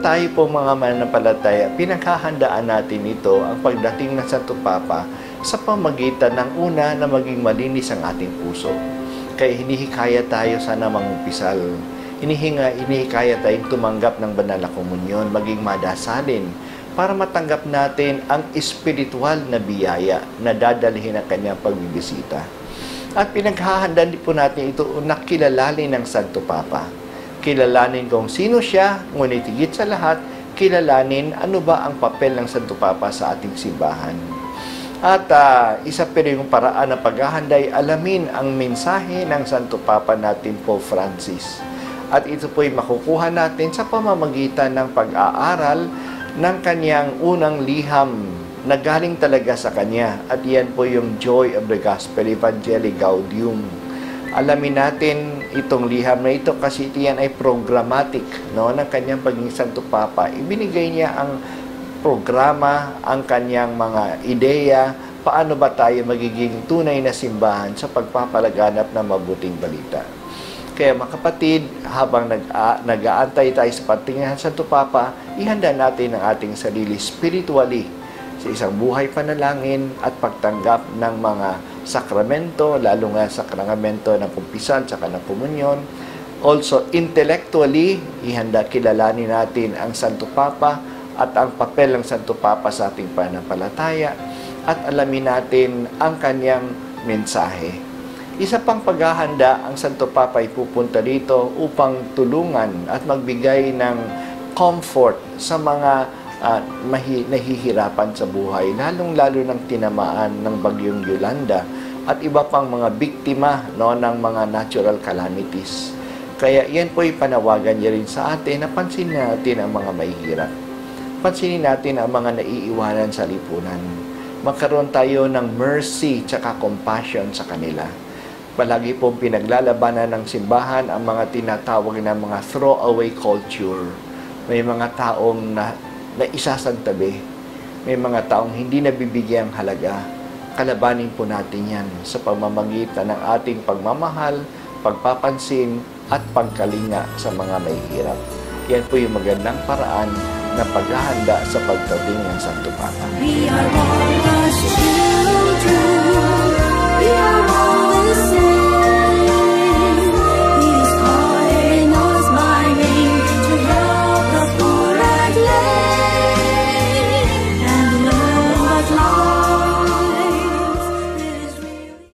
tayo po mga mananampalataya, pinaghahandaan natin ito ang pagdating ng Santo Papa sa pamagitan ng una na maging malinis ang ating puso. Kaya hinihikaya tayo sana mangumpisal. Hinihinga, hinihikaya tayong tumanggap ng banal na komunyon, maging madasalin para matanggap natin ang espiritual na biyaya na dadalhin ng kanyang pagbibisita. At pinaghahandaan din po natin ito na kilalanin ng Santo Papa kilalanin kung sino siya, ngunit higit sa lahat, kilalanin ano ba ang papel ng Santo Papa sa ating simbahan. At uh, isa rin yung paraan ng paghahanda ay alamin ang mensahe ng Santo Papa natin po Francis. At ito po ay makukuha natin sa pamamagitan ng pag-aaral ng kanyang unang liham na galing talaga sa kanya. At yan po yung Joy of the Gospel, Evangelii Gaudium alamin natin itong liham na ito kasi ito yan ay programmatic no, ng kanyang pagiging Santo Papa. Ibinigay niya ang programa, ang kanyang mga ideya, paano ba tayo magiging tunay na simbahan sa pagpapalaganap ng mabuting balita. Kaya mga kapatid, habang nag-aantay tayo sa patingin ng Santo Papa, ihanda natin ang ating sarili spiritually sa isang buhay panalangin at pagtanggap ng mga sakramento, lalo nga sakramento ng kumpisan at ng komunyon. Also, intellectually, ihanda kilalanin natin ang Santo Papa at ang papel ng Santo Papa sa ating panampalataya at alamin natin ang kanyang mensahe. Isa pang paghahanda, ang Santo Papa ay pupunta dito upang tulungan at magbigay ng comfort sa mga uh, mahi, nahihirapan sa buhay, lalong-lalo ng tinamaan ng bagyong Yolanda at iba pang mga biktima no, ng mga natural calamities. Kaya yan po ay panawagan niya rin sa atin na pansinin natin ang mga mahihirap. Pansinin natin ang mga naiiwanan sa lipunan. Magkaroon tayo ng mercy tsaka compassion sa kanila. Palagi pong pinaglalabanan ng simbahan ang mga tinatawag na mga throwaway culture. May mga taong na na isasantabi. May mga taong hindi nabibigyang halaga. Kalabanin po natin yan sa pamamagitan ng ating pagmamahal, pagpapansin, at pagkalinga sa mga may hirap. Yan po yung magandang paraan na paghahanda sa pagdating ng Santo Papa. We are